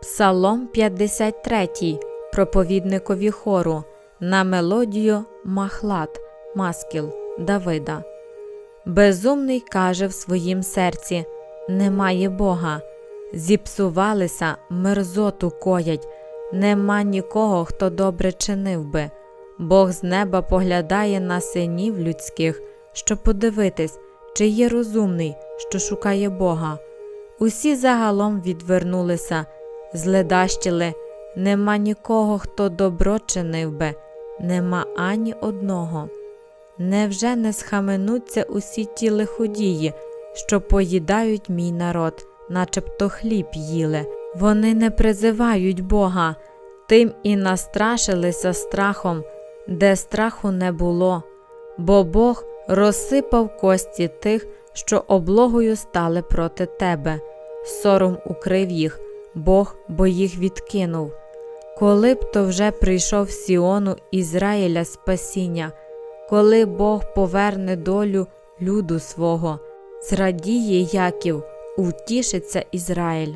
Псалом 53 проповідникові хору на мелодію Махлад Маскіл Давида. Безумний каже в своїм серці: Немає Бога. Зіпсувалися, мерзоту коять, нема нікого, хто добре чинив би. Бог з неба поглядає на синів людських, щоб подивитись, чи є розумний, що шукає Бога. Усі загалом відвернулися, зледащили, нема нікого, хто добро чинив би, нема ані одного. Невже не схаменуться усі ті лиходії, що поїдають мій народ, начебто хліб їли? Вони не призивають Бога, тим і настрашилися страхом, де страху не було, бо Бог розсипав кості тих, що облогою стали проти тебе. Сором укрив їх, Бог бо їх відкинув. Коли б то вже прийшов Сіону Ізраїля спасіння, коли Бог поверне долю люду свого, зрадіє Яків, утішиться Ізраїль.